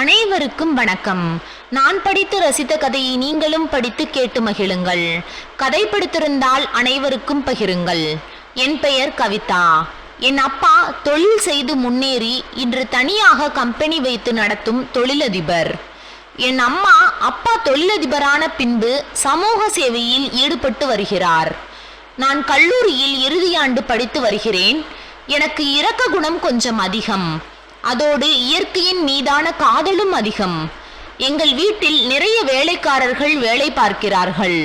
அனைவருக்கும் வணக்கம். நான் படித்து ரசித்த கதையை நீங்களும் படித்து கேட்டு மகிழுங்கள். கதை படித்திருந்தால் அனைவருக்கும் பகிருங்கள். என் பெயர் கவிதா. என் அப்பா தொழில் செய்து முன்னேறி இன்று தனியாக கம்பெனி வைத்து நடத்தும் தொழிலதிபர். என் அம்மா அப்பா தொழிலதிபரான பின்பு சமூக சேவையில் ஈடுபட்டு வருகிறார். நான் கல்லூரியில் இறுதியாண்டு படித்து வருகிறேன். எனக்கு இரக்க குணம் கொஞ்சம் அதிகம். அதோடு இயற்கையின் மீதான காதலும் அதிகம். எங்கள் வீட்டில் நிறைய வேலைக்காரர்கள் வேலை பார்க்கிறார்கள்.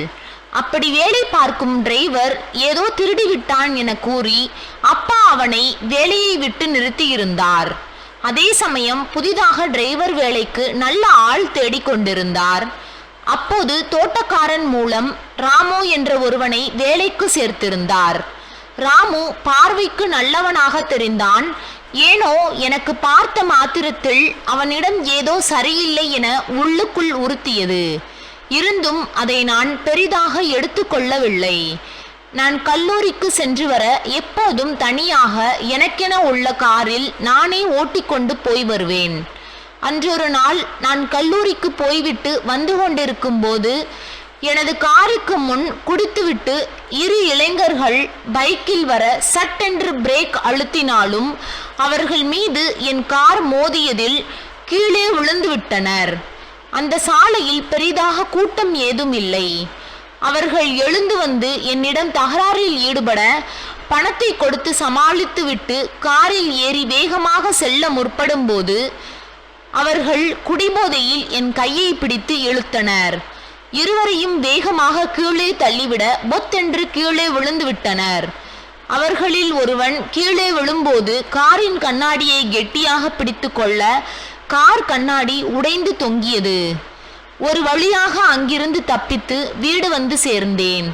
அப்படி வேலை பார்க்கும் டிரைவர் ஏதோ திருடிவிட்டான் என கூறி அப்பா அவனை வேலையை விட்டு நிறுத்தியிருந்தார். அதே சமயம் புதிதாக டிரைவர் வேலைக்கு நல்ல ஆள் தேடிக்கொண்டிருந்தார் அப்போது தோட்டக்காரன் மூலம் ராமு என்ற ஒருவனை வேலைக்கு சேர்த்திருந்தார். ராமு பார்வைக்கு நல்லவனாக தெரிந்தான். ஏனோ எனக்கு பார்த்த மாத்திரத்தில் அவனிடம் ஏதோ சரியில்லை என உள்ளுக்குள் உறுத்தியது. இருந்தும் அதை நான் பெரிதாக எடுத்துக்கொள்ளவில்லை நான் கல்லூரிக்கு சென்று வர எப்போதும் தனியாக எனக்கென உள்ள காரில் நானே ஓட்டிக்கொண்டு போய் வருவேன். அன்றொரு நாள் நான் கல்லூரிக்கு போய்விட்டு வந்து கொண்டிருக்கும் போது எனது காருக்கு முன் குடித்துவிட்டு இரு இளைஞர்கள் பைக்கில் வர சட்டென்று பிரேக் அழுத்தினாலும் அவர்கள் மீது என் கார் மோதியதில் கீழே விழுந்துவிட்டனர். அந்த சாலையில் பெரிதாக கூட்டம் ஏதும் இல்லை அவர்கள் எழுந்து வந்து என்னிடம் தகராறில் ஈடுபட பணத்தை கொடுத்து சமாளித்துவிட்டு காரில் ஏறி வேகமாக செல்ல முற்படும் போது அவர்கள் குடிபோதையில் என் கையை பிடித்து இழுத்தனர். இருவரையும் வேகமாக கீழே தள்ளிவிட பொத்தென்று கீழே விழுந்து விட்டனர் அவர்களில் ஒருவன் கீழே விழும்போது காரின் கண்ணாடியை கெட்டியாக பிடித்து கொள்ள கார் கண்ணாடி உடைந்து தொங்கியது. ஒரு வழியாக அங்கிருந்து தப்பித்து வீடு வந்து சேர்ந்தேன்.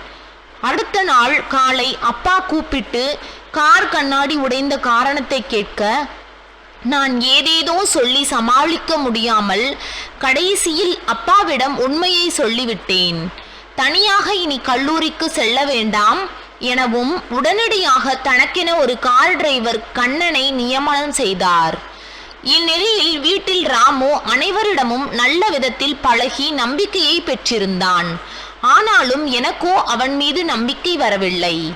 அடுத்த நாள் காலை அப்பா கூப்பிட்டு கார் கண்ணாடி உடைந்த காரணத்தை கேட்க நான் ஏதேதோ சொல்லி சமாளிக்க முடியாமல் கடைசியில் அப்பாவிடம் உண்மையை சொல்லிவிட்டேன். தனியாக இனி கல்லூரிக்கு செல்ல வேண்டாம். எனவும் உடனடியாக தனக்கென ஒரு கார் டிரைவர் கண்ணனை நியமனம் செய்தார். இந்நிலையில் வீட்டில் ராமு அனைவரிடமும் நல்ல விதத்தில் பழகி நம்பிக்கையை பெற்றிருந்தான். ஆனாலும் எனக்கோ அவன் மீது நம்பிக்கை வரவில்லை.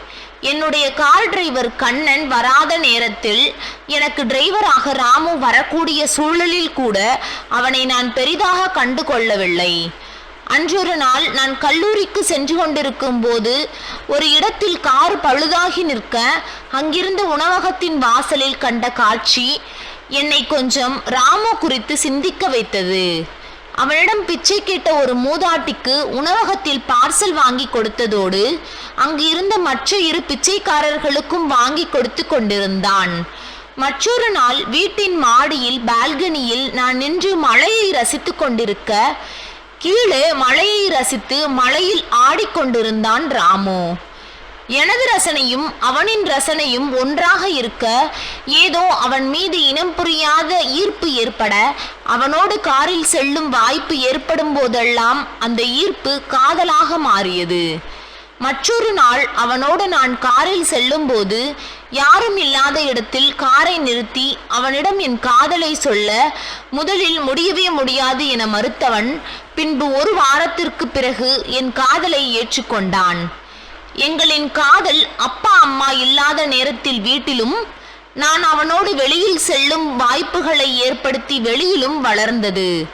என்னுடைய கார் டிரைவர் கண்ணன் வராத நேரத்தில் எனக்கு டிரைவராக ராமு வரக்கூடிய சூழலில் கூட அவனை நான் பெரிதாக கண்டு கொள்ளவில்லை. அன்றொரு நாள் நான் கல்லூரிக்கு சென்று கொண்டிருக்கும் போது ஒரு இடத்தில் கார் பழுதாகி நிற்க அங்கிருந்த உணவகத்தின் வாசலில் கண்ட காட்சி என்னை கொஞ்சம் ராமு குறித்து சிந்திக்க வைத்தது. அவனிடம் பிச்சை கேட்ட ஒரு மூதாட்டிக்கு உணவகத்தில் பார்சல் வாங்கி கொடுத்ததோடு அங்கு இருந்த மற்ற இரு பிச்சைக்காரர்களுக்கும் வாங்கி கொடுத்து கொண்டிருந்தான். மற்றொரு நாள் வீட்டின் மாடியில் பால்கனியில் நான் நின்று மழையை ரசித்துக் கொண்டிருக்க கீழே மழையை ரசித்து மழையில் ஆடிக்கொண்டிருந்தான் ராமு. எனது ரசனையும் அவனின் ரசனையும் ஒன்றாக இருக்க ஏதோ அவன் மீது இனம் புரியாத ஈர்ப்பு ஏற்பட அவனோடு காரில் செல்லும் வாய்ப்பு ஏற்படும் போதெல்லாம் அந்த ஈர்ப்பு காதலாக மாறியது. மற்றொரு நாள் அவனோடு நான் காரில் செல்லும்போது யாரும் இல்லாத இடத்தில் காரை நிறுத்தி அவனிடம் என் காதலை சொல்ல முதலில் முடியவே முடியாது என மறுத்தவன் பின்பு ஒரு வாரத்திற்கு பிறகு என் காதலை ஏற்றுக்கொண்டான். எங்களின் காதல் அப்பா அம்மா இல்லாத நேரத்தில் வீட்டிலும் நான் அவனோடு வெளியில் செல்லும் வாய்ப்புகளை ஏற்படுத்தி வெளியிலும் வளர்ந்தது.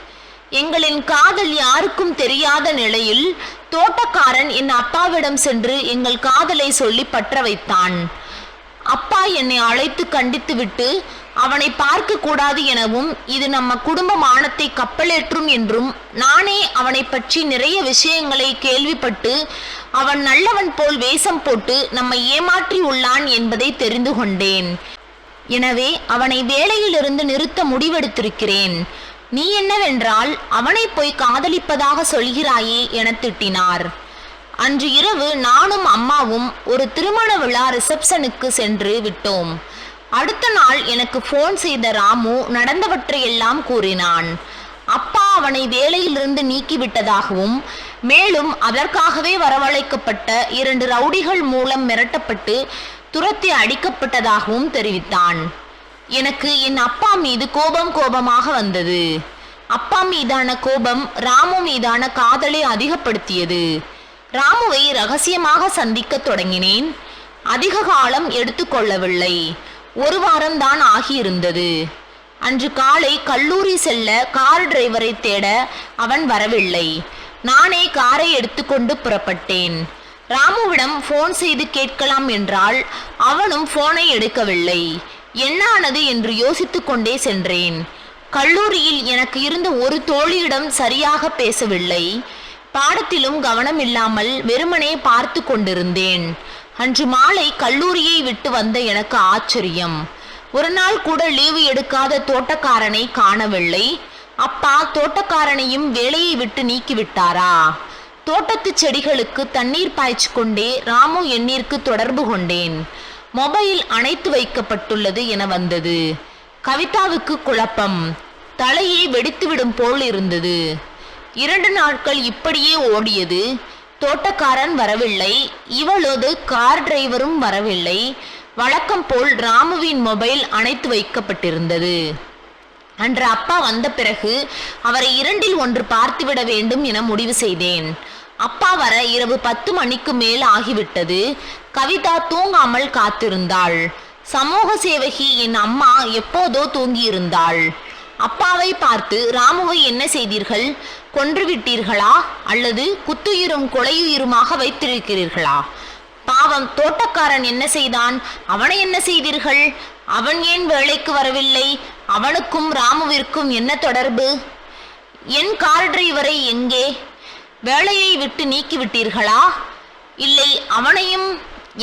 எங்களின் காதல் யாருக்கும் தெரியாத நிலையில் தோட்டக்காரன் என் அப்பாவிடம் சென்று எங்கள் காதலை சொல்லி பற்ற வைத்தான் அப்பா என்னை அழைத்து கண்டித்துவிட்டு அவனை பார்க்க கூடாது எனவும் இது நம்ம குடும்ப மானத்தை கப்பலேற்றும் என்றும் நானே அவனை பற்றி நிறைய விஷயங்களை கேள்விப்பட்டு அவன் நல்லவன் போல் வேஷம் போட்டு நம்மை ஏமாற்றி உள்ளான் என்பதை தெரிந்து கொண்டேன். எனவே அவனை வேலையிலிருந்து நிறுத்த முடிவெடுத்திருக்கிறேன். நீ என்னவென்றால் அவனை போய் காதலிப்பதாக சொல்கிறாயே என திட்டினார். அன்று இரவு நானும் அம்மாவும் ஒரு திருமண விழா ரிசப்ஷனுக்கு சென்று விட்டோம். அடுத்த நாள் எனக்கு ஃபோன் செய்த ராமு நடந்தவற்றையெல்லாம் கூறினான். அப்பா அவனை வேலையிலிருந்து நீக்கிவிட்டதாகவும் மேலும் அதற்காகவே வரவழைக்கப்பட்ட இரண்டு ரவுடிகள் மூலம் மிரட்டப்பட்டு துரத்தி அடிக்கப்பட்டதாகவும் தெரிவித்தான். எனக்கு என் அப்பா மீது கோபம் கோபமாக வந்தது. அப்பா மீதான கோபம் ராமு மீதான காதலை அதிகப்படுத்தியது. ராமுவை ரகசியமாக சந்திக்க தொடங்கினேன். அதிக காலம் எடுத்துக்கொள்ளவில்லை ஒரு வாரம்தான் ஆகியிருந்தது. அன்று காலை கல்லூரி செல்ல கார் டிரைவரை தேட அவன் வரவில்லை. நானே காரை எடுத்துக்கொண்டு புறப்பட்டேன். ராமுவிடம் ஃபோன் செய்து கேட்கலாம் என்றால் அவனும் ஃபோனை எடுக்கவில்லை. என்ன ஆனது என்று யோசித்துக்கொண்டே சென்றேன். கல்லூரியில் எனக்கு இருந்த ஒரு தோழியிடம் சரியாக பேசவில்லை. பாடத்திலும் கவனம் இல்லாமல் வெறுமனே பார்த்து கொண்டிருந்தேன். அன்று மாலை கல்லூரியை விட்டு வந்த எனக்கு ஆச்சரியம். ஒரு நாள் கூட லீவு எடுக்காத தோட்டக்காரனை காணவில்லை. அப்பா தோட்டக்காரனையும் வேலையை விட்டு நீக்கிவிட்டாரா? தோட்டத்து செடிகளுக்கு தண்ணீர் பாய்ச்சி கொண்டே ராமு எண்ணிற்கு தொடர்பு கொண்டேன். மொபைல் அணைத்து வைக்கப்பட்டுள்ளது என வந்தது. கவிதாவுக்கு குழப்பம். தலையை வெடித்துவிடும் போல் இருந்தது. இரண்டு நாட்கள் இப்படியே ஓடியது. தோட்டக்காரன் வரவில்லை. இவளது கார் டிரைவரும் வரவில்லை. வழக்கம் போல் ராமுவின் மொபைல் அணைத்து வைக்கப்பட்டிருந்தது. அன்று அப்பா வந்த பிறகு அவரை இரண்டில் ஒன்று பார்த்துவிட வேண்டும் என முடிவு செய்தேன். அப்பா வர இரவு பத்து மணிக்கு மேல் ஆகிவிட்டது. கவிதா தூங்காமல் காத்திருந்தாள். சமூக சேவகி என் அம்மா எப்போதோ தூங்கியிருந்தாள். அப்பாவை பார்த்து ராமுவை என்ன செய்தீர்கள்? கொன்றுவிட்டீர்களா? அல்லது குத்துயிரும் கொலையுயிருமாக வைத்திருக்கிறீர்களா? பாவம் தோட்டக்காரன் என்ன செய்தான்? அவனை என்ன செய்தீர்கள்? அவன் ஏன் வேலைக்கு வரவில்லை? அவனுக்கும் ராமுவிற்கும் என்ன தொடர்பு? என் கார் டிரைவரை எங்கே? வேலையை விட்டு நீக்கிவிட்டீர்களா? இல்லை அவனையும்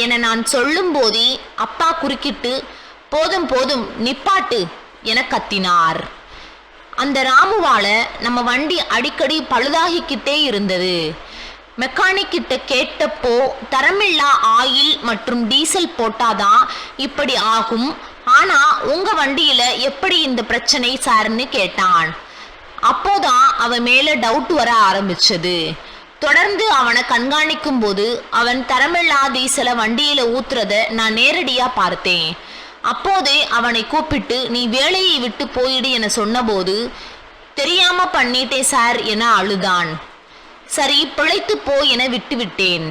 என நான் சொல்லும் போதே அப்பா குறுக்கிட்டு போதும் போதும் நிப்பாட்டு என கத்தினார். அந்த ராமுவால நம்ம வண்டி அடிக்கடி பழுதாகிக்கிட்டே இருந்தது. மெக்கானிக் கிட்ட கேட்டப்போ தரமில்லா ஆயில் மற்றும் டீசல் போட்டாதான் இப்படி ஆகும். ஆனா உங்க வண்டியில எப்படி இந்த பிரச்சனை சார்னு கேட்டான். அப்போதான் அவன் மேல டவுட் வர ஆரம்பிச்சது. தொடர்ந்து அவனை கண்காணிக்கும் போது அவன் தரமில்லா டீசலை வண்டியில ஊத்துறத நான் நேரடியா பார்த்தேன். அப்போதே அவனை கூப்பிட்டு நீ வேலையை விட்டு போயிடு என சொன்னபோது தெரியாம பண்ணிட்டே சார் என அழுதான். சரி பிழைத்து போ என விட்டுவிட்டேன்.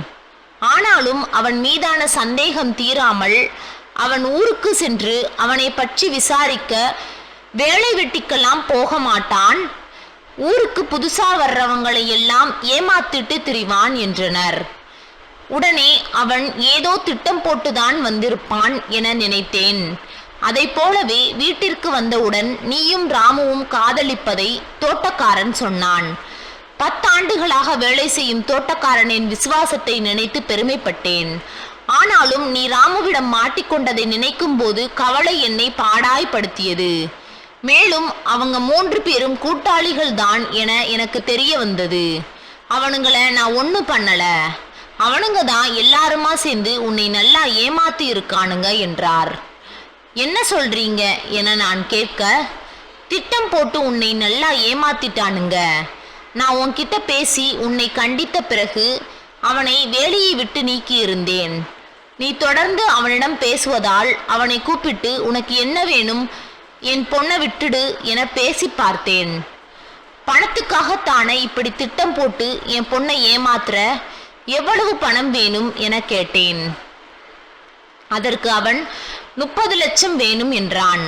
ஆனாலும் அவன் மீதான சந்தேகம் தீராமல் அவன் ஊருக்கு சென்று அவனை பற்றி விசாரிக்க வேலை வெட்டிக்கெல்லாம் போக மாட்டான். ஊருக்கு புதுசா வர்றவங்களை எல்லாம் ஏமாத்திட்டு திரிவான் என்றனர். உடனே அவன் ஏதோ திட்டம் போட்டுதான் வந்திருப்பான் என நினைத்தேன். அதை போலவே வீட்டிற்கு வந்தவுடன் நீயும் ராமுவும் காதலிப்பதை தோட்டக்காரன் சொன்னான். பத்தாண்டுகளாக வேலை செய்யும் தோட்டக்காரனின் விசுவாசத்தை நினைத்து பெருமைப்பட்டேன். ஆனாலும் நீ ராமுவிடம் மாட்டிக்கொண்டதை நினைக்கும் போது கவலை என்னை பாடாய்படுத்தியது மேலும் அவங்க மூன்று பேரும் கூட்டாளிகள் தான் என எனக்கு தெரிய வந்தது அவனுங்களை நான் ஒன்றும் பண்ணலை. அவனுங்க தான் எல்லாருமா சேர்ந்து உன்னை நல்லா ஏமாத்தி இருக்கானுங்க என்றார். என்ன சொல்றீங்க? என நான் கேட்க திட்டம் போட்டு உன்னை நல்லா ஏமாத்திட்டானுங்க. நான் உன்கிட்ட பேசி உன்னை கண்டித்த பிறகு அவனை வேலையை விட்டு நீக்கி இருந்தேன் நீ தொடர்ந்து அவனிடம் பேசுவதால் அவனை கூப்பிட்டு உனக்கு என்ன வேணும்? என் பொண்ணை விட்டுடு என பேசி பார்த்தேன். பணத்துக்காகத்தானே இப்படி திட்டம் போட்டு என் பொண்ணை ஏமாத்துற? எவ்வளவு பணம் வேணும் என கேட்டேன். அதற்கு அவன் முப்பது லட்சம் வேணும் என்றான்.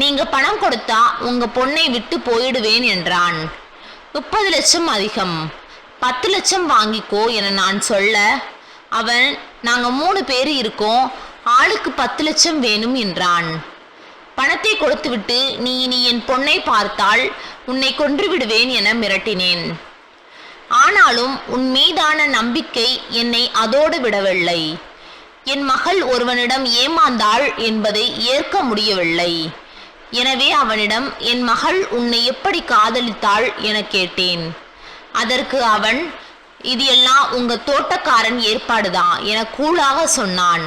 நீங்க பணம் கொடுத்தா உங்க பொண்ணை விட்டு போயிடுவேன் என்றான். முப்பது லட்சம் அதிகம். பத்து லட்சம் வாங்கிக்கோ என நான் சொல்ல அவன் நாங்க மூணு பேர் இருக்கோம் ஆளுக்கு பத்து லட்சம் வேணும் என்றான். பணத்தை கொடுத்துவிட்டு நீ இனி என் பொண்ணை பார்த்தால் உன்னை கொன்று விடுவேன் என மிரட்டினேன். ஆனாலும் உன் மீதான நம்பிக்கை என்னை அதோடு விடவில்லை. என் மகள் ஒருவனிடம் ஏமாந்தாள் என்பதை ஏற்க முடியவில்லை. எனவே அவனிடம் என் மகள் உன்னை எப்படி காதலித்தாள்? என கேட்டேன். அதற்கு அவன் இது எல்லாம் உங்க தோட்டக்காரன் ஏற்பாடுதான் என கூலாக சொன்னான்.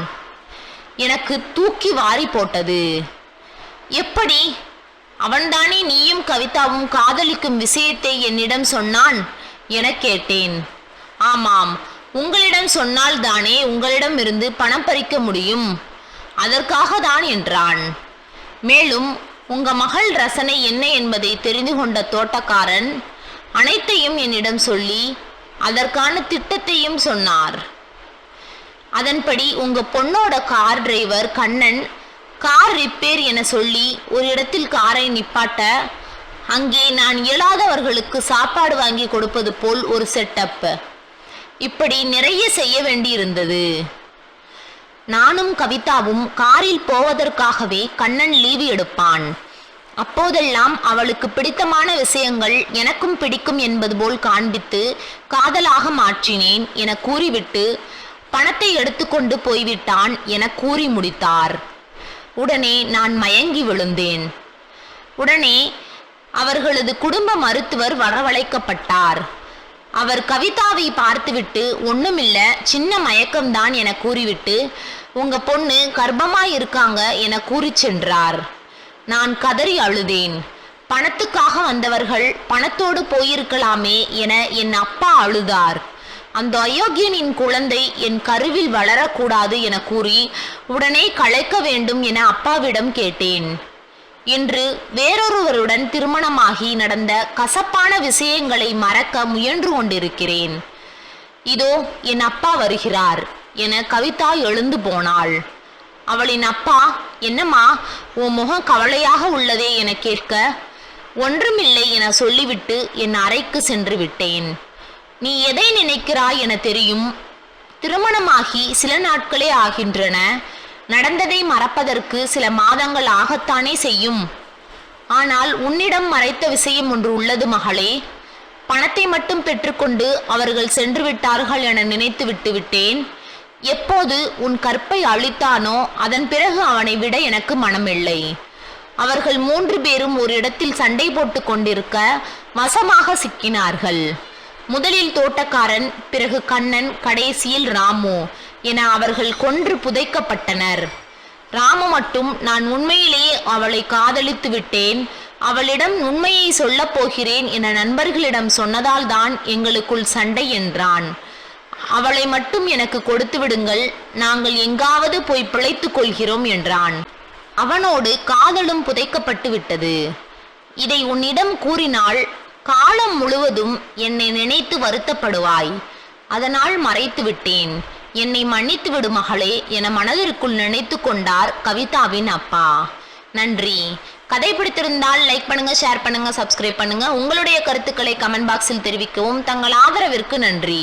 எனக்கு தூக்கி வாரி போட்டது. எப்படி? அவன்தானே நீயும் கவிதாவும் காதலிக்கும் விஷயத்தை என்னிடம் சொன்னான்? எனக் கேட்டேன். ஆமாம் உங்களிடம் சொன்னால் தானே உங்களிடம் இருந்து பணம் பறிக்க முடியும். அதற்காக தான் என்றான். மேலும் உங்க மகள் ரசனை என்ன என்பதை தெரிந்து கொண்ட தோட்டக்காரன் அனைத்தையும் என்னிடம் சொல்லி அதற்கான திட்டத்தையும் சொன்னார். அதன்படி உங்க பொண்ணோட car driver Kannan car repair என சொல்லி ஒரு இடத்தில் காரை நிப்பாட்ட அங்கே நான் இயலாதவர்களுக்கு சாப்பாடு வாங்கி கொடுப்பது போல் ஒரு செட்டப் இப்படி நிறைய செய்ய வேண்டியிருந்தது. நானும் கவிதாவும் காரில் போவதற்காகவே கண்ணன் லீவு எடுப்பான். அப்போதெல்லாம் அவளுக்கு பிடித்தமான விஷயங்கள் எனக்கும் பிடிக்கும் என்பது போல் காண்பித்து காதலாக மாற்றினேன் என கூறிவிட்டு பணத்தை எடுத்துக்கொண்டு போய்விட்டான் என கூறி முடித்தார். உடனே நான் மயங்கி விழுந்தேன். உடனே அவர்களது குடும்ப மருத்துவர் வரவழைக்கப்பட்டார். அவர் கவிதாவை பார்த்துவிட்டு ஒண்ணுமில்ல சின்ன மயக்கம்தான் என கூறிவிட்டு உங்க பொண்ணு கர்ப்பமாய் இருக்காங்க என கூறிச் சென்றார். நான் கதறி அழுதேன். பணத்துக்காக வந்தவர்கள் பணத்தோடு போயிருக்கலாமே என என் அப்பா அழுதார். அந்த அயோக்கியனின் குழந்தை என் கருவில் வளரக்கூடாது என கூறி உடனே கலைக்க வேண்டும் என அப்பாவிடம் கேட்டேன். இன்று வேறொருவருடன் திருமணமாகி நடந்த கசப்பான விஷயங்களை மறக்க முயன்று கொண்டிருக்கிறேன். இதோ என் அப்பா வருகிறார் என கவிதா எழுந்து போனாள். அவளின் அப்பா என்னம்மா உன் முகம் கவலையாக உள்ளதே என கேட்க ஒன்றுமில்லை என சொல்லிவிட்டு என் அறைக்கு சென்று விட்டேன். நீ எதை நினைக்கிறாய் என தெரியும். திருமணமாகி சில நாட்களே ஆகின்றன. நடந்ததை மறப்பதற்கு சில மாதங்கள் ஆகத்தானே செய்யும். ஆனால் உன்னிடம் மறைத்த விஷயம் ஒன்று உள்ளது மகளே. பணத்தை மட்டும் பெற்றுக்கொண்டு அவர்கள் சென்று விட்டார்கள் என நினைத்து விட்டு விட்டேன். எப்போது உன் கற்பை அழித்தானோ அதன் பிறகு அவனை விட எனக்கு மனமில்லை. அவர்கள் மூன்று பேரும் ஒரு இடத்தில் சண்டை போட்டு கொண்டிருக்க வசமாக சிக்கினார்கள். முதலில் தோட்டக்காரன் பிறகு கண்ணன் கடைசியில் ராமு. என அவர்கள் கொன்று புதைக்கப்பட்டனர். ராமு மட்டும் நான் உண்மையிலேயே அவளை காதலித்து விட்டேன். அவளிடம் உண்மையை சொல்லப் போகிறேன் என நண்பர்களிடம் சொன்னதால் தான் எங்களுக்குள் சண்டை என்றான். அவளை மட்டும் எனக்கு கொடுத்து விடுங்கள். நாங்கள் எங்காவது போய் பிழைத்துக் கொள்கிறோம் என்றான். அவனோடு காதலும் புதைக்கப்பட்டு விட்டது. இதை உன்னிடம் கூறினால் காலம் முழுவதும் என்னை நினைத்து வருத்தப்படுவாய். அதனால் மறைத்து விட்டேன். என்னை மன்னித்து விடு மகளே என மனதிற்குள் நினைத்து கொண்டார் கவிதாவின் அப்பா. நன்றி. கதை பிடித்திருந்தால் லைக் பண்ணுங்க ஷேர் பண்ணுங்க சப்ஸ்கிரைப் பண்ணுங்க. உங்களுடைய கருத்துக்களை கமெண்ட் பாக்ஸில் தெரிவிக்கவும் தங்கள் ஆதரவிற்கு நன்றி.